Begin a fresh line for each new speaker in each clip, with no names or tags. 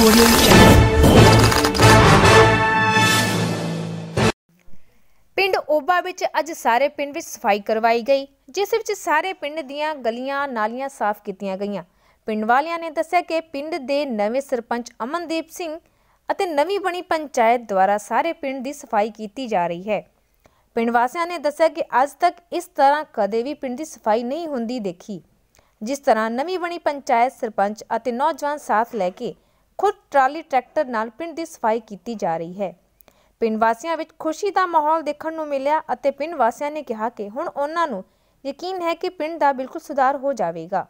Audio
ਪਿੰਡ ਓਬਾ ਵਿੱਚ ਅੱਜ ਸਾਰੇ ਪਿੰਡ ਵਿੱਚ ਸਫ਼ਾਈ ਕਰਵਾਈ ਗਈ, ਜਿਸ ਵਿੱਚ ਸਾਰੇ ਪਿੰਡ ਦੀਆਂ ਗਲੀਆਂ ਨਾਲੀਆਂ ਸਾਫ਼ ਕੀਤੀਆਂ ਗਈਆਂ। ਪਿੰਡ ਵਾਲਿਆਂ ਨੇ ਦੱਸਿਆ ਕਿ ਪਿੰਡ ਦੇ ਨਵੇਂ ਸਰਪੰਚ ਅਮਨਦੀਪ ਸਿੰਘ ਅਤੇ ਨਵੀਂ ਬਣੀ ਪੰਚਾਇਤ ਦੁਆਰਾ ਸਾਰੇ ਪਿੰਡ ਦੀ ਸਫ਼ਾਈ ਕੀਤੀ ਜਾ ਰਹੀ ਹੈ। ਪਿੰਡ ਵਾਸੀਆਂ ਨੇ ਦੱਸਿਆ ਕਿ ਅੱਜ ਤੱਕ ਇਸ ਤਰ੍ਹਾਂ ਕਦੇ ਵੀ ਪਿੰਡ ਦੀ ਸਫ਼ਾਈ ਨਹੀਂ ਹੁੰਦੀ ਦੇਖੀ। ਜਿਸ ਤਰ੍ਹਾਂ ਨਵੀਂ ਬਣੀ ਪੰਚਾਇਤ ਸਰਪੰਚ ਅਤੇ ਨੌਜਵਾਨ ਸਾਥ ਲੈ ਕੇ ਖੁਦ ਟਰਾਲੀ ਟਰੈਕਟਰ ਨਾਲ ਪਿੰਡ ਦੀ ਸਫ਼ਾਈ ਕੀਤੀ ਜਾ ਰਹੀ ਹੈ। ਪਿੰਡ ਵਾਸੀਆਂ ਵਿੱਚ ਖੁਸ਼ੀ ਦਾ ਮਾਹੌਲ ਦੇਖਣ ਨੂੰ ਮਿਲਿਆ ਅਤੇ ਪਿੰਡ ਵਾਸੀਆਂ ਨੇ ਕਿਹਾ ਕਿ ਹੁਣ ਉਹਨਾਂ ਨੂੰ ਯਕੀਨ ਹੈ ਕਿ ਪਿੰਡ ਦਾ ਬਿਲਕੁਲ ਸੁਧਾਰ ਹੋ ਜਾਵੇਗਾ।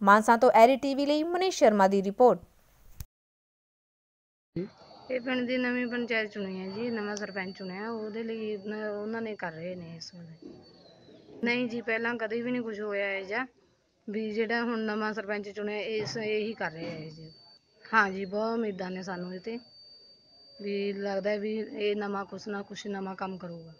ਮਾਨਸਾ ਤੋਂ ਐਰੀ ਟੀਵੀ ਲਈ ਮਨੀਸ਼ ਸ਼ਰਮਾ ਦੀ ਰਿਪੋਰਟ।
ਇਹ ਪਿੰਡ ਦੀ ਨਵੀਂ ਪੰਚਾਇਤ ਚੁਣੀ ਹੈ ਜੀ, ਨਵਾਂ ਸਰਪੰਚ ਚੁਣਿਆ, ਉਹਦੇ ਲਈ ਉਹਨਾਂ ਨੇ ਕਰ ਰਹੇ ਨੇ ਇਸ ਵੇਲੇ। ਨਹੀਂ ਜੀ, ਪਹਿਲਾਂ ਕਦੇ ਵੀ ਨਹੀਂ ਕੁਝ ਹੋਇਆ ਹੈ ਜਾਂ ਵੀ ਜਿਹੜਾ ਹੁਣ ਨਵਾਂ ਸਰਪੰਚ ਚੁਣਿਆ, ਇਸ, ਇਹੀ ਕਰ ਰਿਹਾ ਹੈ ਜੀ ਹਾਂ ਜੀ ਬਹੁਤ ਉਮੀਦਾਂ ਨੇ ਸਾਨੂੰ ਇਹ ਤੇ। ਵੀ ਲੱਗਦਾ ਵੀ ਇਹ ਨਵਾਂ ਕੁਛ ਨਾ ਕੁਛ ਨਵਾਂ ਕੰਮ ਕਰੂਗਾ।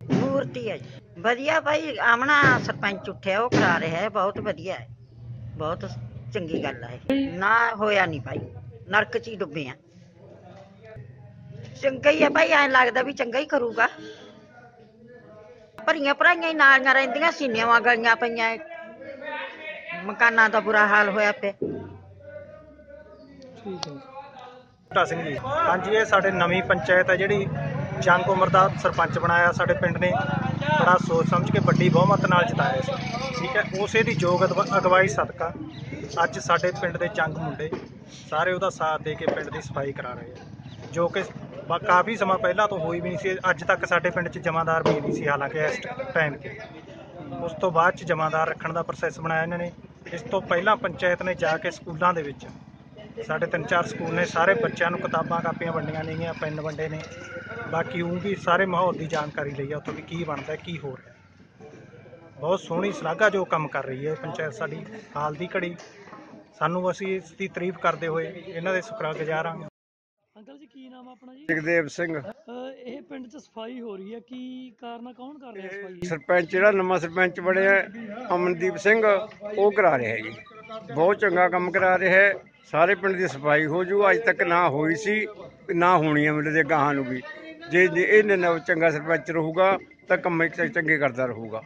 ਮੂਰਤੀ ਹੈ ਜੀ। ਵਧੀਆ ਭਾਈ ਆਮਣਾ ਸਰਪੰਚ ਉੱਠਿਆ ਉਹ ਕਰਾ ਰਿਹਾ ਹੈ ਬਹੁਤ ਵਧੀਆ ਹੈ। ਬਹੁਤ ਚੰਗੀ ਗੱਲ ਹੈ ਨਾ ਹੋਇਆ ਨਹੀਂ ਭਾਈ ਨਰਕ ਚ ਹੀ ਡੁੱਬੇ ਆ। ਚੰਗਾ ਹੀ ਹੈ ਭਾਈ ਐਂ ਲੱਗਦਾ ਵੀ ਚੰਗਾ ਹੀ ਕਰੂਗਾ। ਭਰੀਆਂ ਭਰਾਈਆਂ ਹੀ ਨਾਲੀਆਂ ਰਹਿੰਦੀਆਂ ਸੀਨੀਆਂ ਗਲੀਆਂ ਪਈਆਂ। ਮਕਾਨਾਂ ਦਾ ਬੁਰਾ ਹਾਲ ਹੋਇਆ ਪਿਆ।
ਬੂਟਾ ਸਿੰਘ ਜੀ ਹਾਂਜੀ ਇਹ ਸਾਡੇ ਨਵੀਂ ਪੰਚਾਇਤ ਹੈ ਜਿਹੜੀ ਜੰਗ ਉਮਰ ਦਾ ਸਰਪੰਚ ਬਣਾਇਆ ਸਾਡੇ ਪਿੰਡ ਨੇ। ਬੜਾ ਸੋਚ ਸਮਝ ਕੇ ਵੱਡੀ ਬਹੁਮਤ ਨਾਲ ਜਿਤਾਇਆ ਸੀ। ਠੀਕ ਹੈ ਉਸੇ ਦੀ ਯੋਗ ਅਗਵਾ- ਅਗਵਾਈ ਸਦਕਾ ਅੱਜ ਸਾਡੇ ਪਿੰਡ ਦੇ ਜੰਗ ਮੁੰਡੇ ਸਾਰੇ ਉਹਦਾ ਸਾਥ ਦੇ ਕੇ ਪਿੰਡ ਦੀ ਸਫ਼ਾਈ ਕਰਾ ਰਹੇ ਆ। ਜੋ ਕਿ ਕਾਫੀ ਸਮਾਂ ਪਹਿਲਾਂ ਤੋਂ ਹੋਈ ਵੀ ਨਹੀਂ ਸੀ ਅੱਜ ਤੱਕ ਸਾਡੇ ਪਿੰਡ 'ਚ ਜਮਾਦਾਰ ਵੀ ਨਹੀਂ ਸੀ ਹਾਲਾਂਕਿ ਇਸ ਟਾਈਮ ਤੇ ਉਸ ਤੋਂ ਬਾਅਦ 'ਚ ਜਮਾਦਾਰ ਰੱਖਣ ਦਾ ਪ੍ਰੋਸੈਸ ਬਣਾਇਆ ਇਹਨਾਂ ਨੇ। ਇਸ ਤੋਂ ਪਹਿਲਾਂ ਪੰਚਾਇਤ ਨੇ ਜਾ ਕੇ ਸਕੂਲਾਂ ਦੇ ਵਿੱਚ ਸਾਡੇ ਤਿੰਨ ਚਾਰ ਸਕੂਲ ਨੇ ਸਾਰੇ ਬੱਚਿਆਂ ਨੂੰ ਕਿਤਾਬਾਂ ਕਾਪੀਆਂ ਵੰਡੀਆਂ ਨੇਗੀਆਂ ਪੈਨ ਵੰਡੇ ਨੇ। ਬਾਕੀ ਉਹ ਵੀ ਸਾਰੇ ਮਾਹੌਲ ਦੀ ਜਾਣਕਾਰੀ ਲਈ ਆ ਉੱਥੋਂ ਵੀ ਕੀ ਬਣਦਾ ਕੀ ਹੋ ਰਿਹਾ। ਬਹੁਤ ਸੋਹਣੀ ਸ਼ਲਾਘਾ ਜੋ ਕੰਮ ਕਰ ਰਹੀ ਹੈ ਪੰਚਾਇਤ ਸਾਡੀ ਹਾਲ ਦੀ ਘੜੀ। ਸਾਨੂੰ ਅਸੀਂ ਇਸ ਦੀ ਤਾਰੀਫ ਕਰਦੇ ਹੋਏ ਇਹਨਾਂ ਦੇ ਸ਼ੁਕਰਗੁਜ਼ਾਰ ਹਾਂ।
ਅੰਕਲ ਜੀ ਕੀ ਨਾਮ ਆ ਆਪਣਾ ਜੀ?
ਜਗਦੇਵ ਸਿੰਘ।
ਇਹ ਪਿੰਡ 'ਚ ਸਫ਼ਾਈ ਹੋ ਰਹੀ ਹੈ ਕੀ ਕਾਰਨ? ਕੌਣ ਕਰ ਰਿਹਾ ਸਫ਼ਾਈ?
ਸਰਪੰਚ ਜਿਹੜਾ ਨਵਾਂ ਸਰਪੰਚ ਬਣਿਆ ਅਮਨਦੀਪ ਸਿੰਘ, ਉਹ ਕਰਾ ਰਿਹਾ ਜੀ। ਬਹੁਤ ਚੰਗਾ ਕੰਮ ਕਰਾ ਰਿਹਾ ਹੈ। ਸਾਰੇ ਪਿੰਡ ਦੀ ਸਫ਼ਾਈ ਹੋ ਜੂ। ਅੱਜ ਤੱਕ ਨਾ ਹੋਈ ਸੀ, ਨਾ ਹੋਣੀ ਹੈ ਮੇਰੇ ਦੇ ਗਾਹਾਂ ਨੂੰ ਵੀ। ਜੇ ਇਹ ਨਵ ਚੰਗਾ ਸਰਪੰਚ ਰਹੂਗਾ, ਤਾਂ ਕੰਮ ਇੱਕ ਚੰਗੇ ਕਰਦਾ ਰਹੂਗਾ।